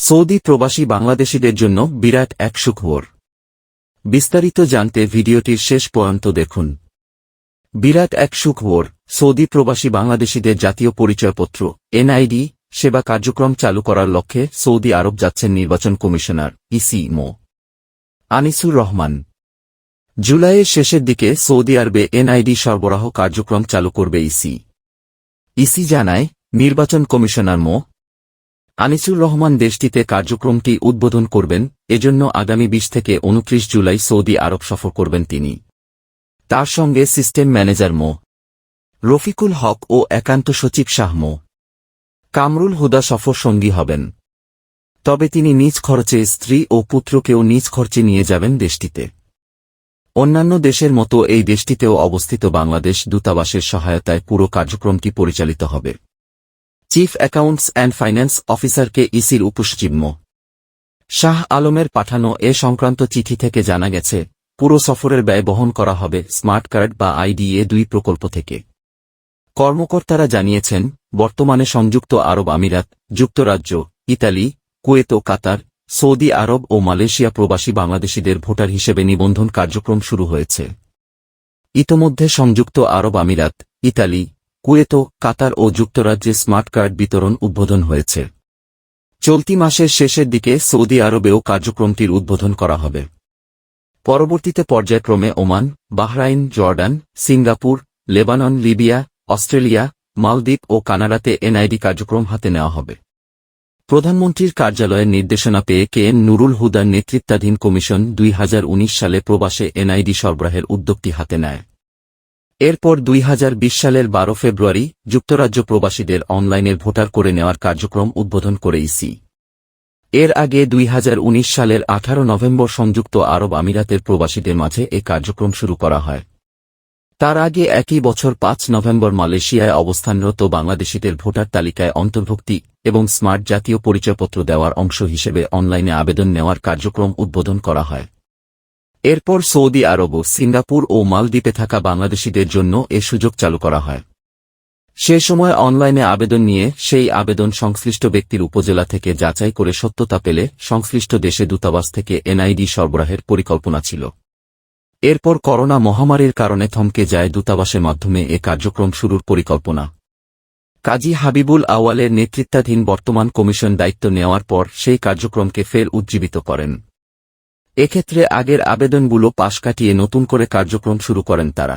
Saudi প্রবাসী বাংলাদেশিদের জন্য বিরাট এক সুখবর। বিস্তারিত জানতে ভিডিওটির শেষ পর্যন্ত দেখুন। বিরাট এক সুখবর, সৌদি প্রবাসী বাংলাদেশিদের জাতীয় পরিচয়পত্র, এনআইডি, সেবা কার্যক্রম চালু করার লক্ষ্যে সৌদি আরব যাচ্ছেন নির্বাচন কমিশনার ইসি মো। আনিসুর রহমান। জুলাইয়ের শেষের দিকে সৌদি আরবে এনআইডি সরবরাহ কার্যক্রম চালু করবে ইসি। ইসি জানায়, নির্বাচন কমিশনার মো আনিসুর রহমান দেশটিতে কার্যক্রমটি উদ্বোধন করবেন, এজন্য আগামী বিশ থেকে উনত্রিশ জুলাই সৌদি আরব সফর করবেন তিনি। তার সঙ্গে সিস্টেম ম্যানেজার মো. রফিকুল হক ও একান্ত সচিব শাহ মো. কামরুল হুদা সফর সঙ্গী হবেন। তবে তিনি নিজ খরচে স্ত্রী ও পুত্রকেও নিজ খরচে নিয়ে যাবেন দেশটিতে। অন্যান্য দেশের মতো এই দেশটিতেও অবস্থিত বাংলাদেশ দূতাবাসের সহায়তায় পুরো কার্যক্রমটি পরিচালিত হবে। চিফ অ্যাকাউন্টস অ্যান্ড ফাইন্যান্স অফিসারকে ইসির উপসচিব শাহ আলমের পাঠানো এ সংক্রান্ত চিঠি থেকে জানা গেছে, পুরো সফরের ব্যয় বহন করা হবে স্মার্ট কার্ড বা আইডিএ দুই প্রকল্প থেকে। কর্মকর্তারা জানিয়েছেন, বর্তমানে সংযুক্ত আরব আমিরাত, যুক্তরাজ্য, ইতালি, কুয়েত ও কাতার, সৌদি আরব ও মালয়েশিয়া প্রবাসী বাংলাদেশিদের ভোটার হিসেবে নিবন্ধন কার্যক্রম শুরু হয়েছে। ইতোমধ্যে সংযুক্ত আরব আমিরাত, ইতালি কুয়েত, কাতার ও যুক্তরাজ্যে স্মার্ট কার্ড বিতরণ উদ্বোধন হয়েছে। চলতি মাসের শেষের দিকে সৌদি আরবেও কার্যক্রমটির উদ্বোধন করা হবে। পরবর্তীতে পর্যায়ক্রমে Oman, Bahrain, Jordan, Singapore, Lebanon, Libya, Australia, মালদ্বীপ ও কানাডাতে এনআইডি কার্যক্রম হাতে নেওয়া হবে। প্রধানমন্ত্রীর কার্যালয়ের নির্দেশনা পেয়ে কে এন নুরুল হুদার নেতৃত্বাধীন কমিশন দুই হাজার উনিশ সালে প্রবাসে এনআইডি সরবরাহের উদ্যোগটি হাতে নেয়। এরপর দুই হাজার বিশ সালের বারো ফেব্রুয়ারি যুক্তরাজ্য প্রবাসীদের অনলাইনে ভোটার করে নেওয়ার কার্যক্রম উদ্বোধন করে ইসি। এর আগে দুই হাজার উনিশ সালের আঠারো নভেম্বর সংযুক্ত আরব আমিরাতের প্রবাসীদের মাঝে এ কার্যক্রম শুরু করা হয়। তার আগে একই বছর পাঁচ নভেম্বর মালয়েশিয়ায় অবস্থানরত বাংলাদেশিদের ভোটার তালিকায় অন্তর্ভুক্তি এবং স্মার্ট জাতীয় পরিচয়পত্র দেওয়ার অংশ হিসেবে অনলাইনে আবেদন নেওয়ার কার্যক্রম উদ্বোধন করা হয়। এরপর সৌদি আরব সিঙ্গাপুর ও মালদ্বীপে থাকা বাংলাদেশিদের জন্য এ সুযোগ চালু করা হয়। সে সময় অনলাইনে আবেদন নিয়ে সেই আবেদন সংশ্লিষ্ট ব্যক্তির উপজেলা থেকে যাচাই করে সত্যতা পেলে সংশ্লিষ্ট দেশে দূতাবাস থেকে এনআইডি সরবরাহের পরিকল্পনা ছিল। এরপর করোনা মহামারীর কারণে থমকে যায় দূতাবাসের মাধ্যমে এ কার্যক্রম শুরুর পরিকল্পনা। কাজী হাবিবুল আওয়ালের নেতৃত্বাধীন বর্তমান কমিশন দায়িত্ব নেওয়ার পর সেই কার্যক্রমকে ফের উজ্জীবিত করেন। এক্ষেত্রে আগের আবেদনগুলো পাশ কাটিয়ে নতুন করে কার্যক্রম শুরু করেন তারা।